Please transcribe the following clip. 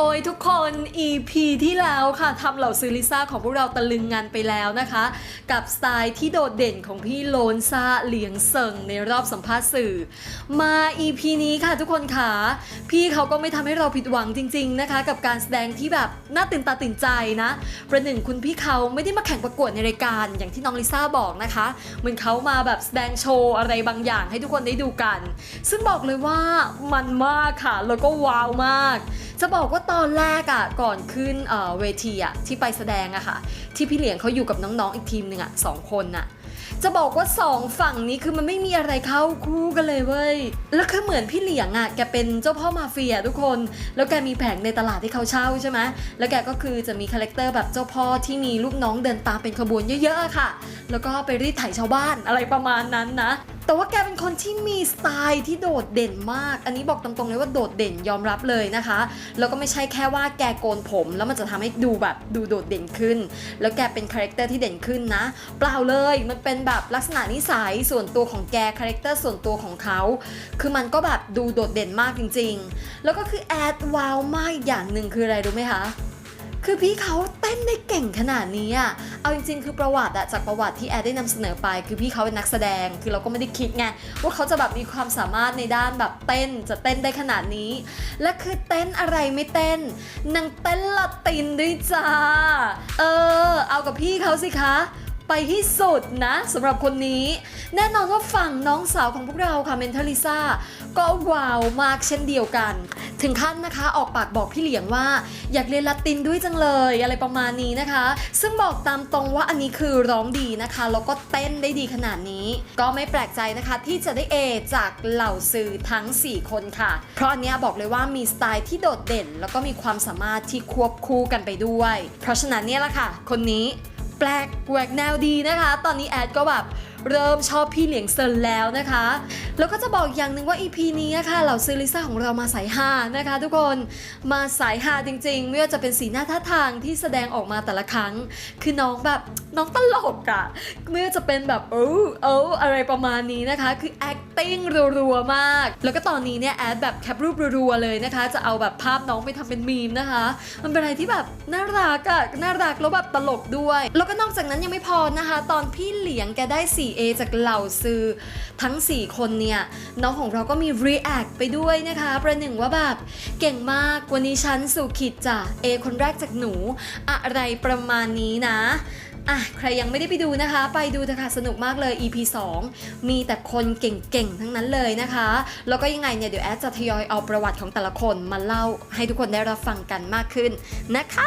o ยทุกคน EP ที่แล้วค่ะทำเหล่าซื้อลิซ่าของพวกเราตะลึงงานไปแล้วนะคะ กับสไตล์ที่โดดเด่นของพี่โลนซาเหลียงเซิงในรอบสัมภาษณ์สื่อ มา EP นี้ค่ะทุกคนค่ะ พี่เขาก็ไม่ทำให้เราผิดหวังจริง ๆนะคะ กับการแสดงที่แบบน่าตื่นตาตื่นใจนะ ประหนึ่งคุณพี่เขาไม่ได้มาแข่งประกวดในรายการอย่างที่น้องลิซ่าบอกนะคะเหมือนเขามาแบบแสดงโชว์อะไรบางอย่างให้ทุกคนได้ดูกัน ซึ่งบอกเลยว่ามันมากค่ะแล้วก็ว้าวมาก จะบอกว่าตอนแรกอะ่ะก่อนขึ้นเอ่อเวทีอะ่ะที่ไปแสดงอะค่ะ ที่พี่เหลียงเขาอยู่กับน้องๆอีกทีมหนึ่งอะ่ะสองคนน่ะจะบอกว่าสองฝั่งนี้คือมันไม่มีอะไรเข้าคู่กันเลยเว้ย แล้วคือเหมือนพี่เหลียงอะ่ะแกเป็นเจ้าพ่อมาเฟียทุกคน แล้วแกมีแผงในตลาดที่เขาเช่าใช่ไหมแล้วแกก็คือจะมีคาแรคเตอร์แบบเจ้าพ่อที่มีลูกน้องเดินตามเป็นขบวนเยอะๆค่ะ แล้วก็ไปรีดไถชาวบ้านอะไรประมาณนั้นนะ แต่ว่าแกเป็นคนที่มีสไตล์ที่โดดเด่นมาก อันนี้บอกตรงๆเลยว่าโดดเด่นยอมรับเลยนะคะ แล้วก็ไม่ใช่แค่ว่าแกโกนผม แล้วมันจะทำให้ดูแบบดูโดดเด่นขึ้น แล้วแกเป็นคาแรคเตอร์ที่เด่นขึ้นนะ เปล่าเลย มันเป็นแบบลักษณะนิสัยส่วนตัวของแกคาแรคเตอร์ส่วนตัวของเขา คือมันก็แบบดูโดดเด่นมากจริง ๆ แล้วก็คือแอดว้าวมากอีกอย่างหนึ่งคืออะไรรู้ไหมคะ คือพี่เขาเต้นได้เก่งขนาดนี้อะเอาจริงๆ คือประวัติอะจากประวัติที่แอดได้นำเสนอไป คือพี่เขาเป็นนักแสดง คือเราก็ไม่ได้คิดไงว่าเขาจะแบบมีความสามารถในด้านแบบเต้น จะเต้นได้ขนาดนี้ และคือเต้นอะไรไม่เต้นนางเต้นละตินด้วยจ้า เออ เอากับพี่เขาสิคะ ไปที่สุดนะสำหรับคนนี้ แน่นอนว่าฝั่งน้องสาวของพวกเราค่ะเมนเทลิซ่าก็ว้าวมากเช่นเดียวกัน ถึงขั้นนะคะออกปากบอกพี่เหลียงว่า อยากเรียนละตินด้วยจังเลย อะไรประมาณนี้นะคะ ซึ่งบอกตามตรงว่าอันนี้คือร้องดีนะคะแล้วก็เต้นได้ดีขนาดนี้ ก็ไม่แปลกใจนะคะที่จะได้เอจากเหล่าสื่อทั้ง 4 คนค่ะ เพราะอันนี้บอกเลยว่ามีสไตล์ที่โดดเด่น แล้วก็มีความสามารถที่ควบคู่กันไปด้วย เพราะฉะนั้นเนี่ยแหละค่ะ คนนี้ แปลกแหวกแนวดีนะคะ ตอนนี้แอดก็แบบ เริ่มชอบพี่เหลียงเซินแล้วนะคะ แล้วก็จะบอกอย่างหนึ่งว่า EP นี้อะค่ะเหล่าซื้อลิซ่าของเรามาสายฮานะคะ ทุกคนมาสายฮาจริงๆไม่ว่าจะเป็นสีหน้าท่าทางที่แสดงออกมาแต่ละครั้ง คือน้องแบบน้องตลกอะไม่ว่าจะเป็นแบบเออเอออะไรประมาณนี้นะคะ คือ acting รัวๆมาก แล้วก็ตอนนี้เนี่ยแอดแบบแคปรูปรัวๆเลยนะคะ จะเอาแบบภาพน้องไปทำเป็นมีมนะคะ มันเป็นอะไรที่แบบน่ารักอะน่ารักแล้วแบบตลกด้วย แล้วก็นอกจากนั้นยังไม่พอนะคะ ตอนพี่เหลียงแกได้สี 4A จากเหล่าซื้อทั้ง 4 คนเนี่ย น้องของเราก็มี react ไปด้วยนะคะ ประหนึ่งว่าแบบ เก่งมากวันนี้ฉันสู่ขิดจ้ะ A คนแรกจากหนู อะไรประมาณนี้นะอะใครยังไม่ได้ไปดูนะคะ ไปดูเถอะค่ะสนุกมากเลย EP 2 มีแต่คนเก่งๆ ทั้งนั้นเลยนะคะ แล้วก็ยังไงเนี่ย เดี๋ยวแอดจะทยอยเอาประวัติของแต่ละคนมาเล่าให้ทุกคนได้รับฟังกันมากขึ้นนะคะ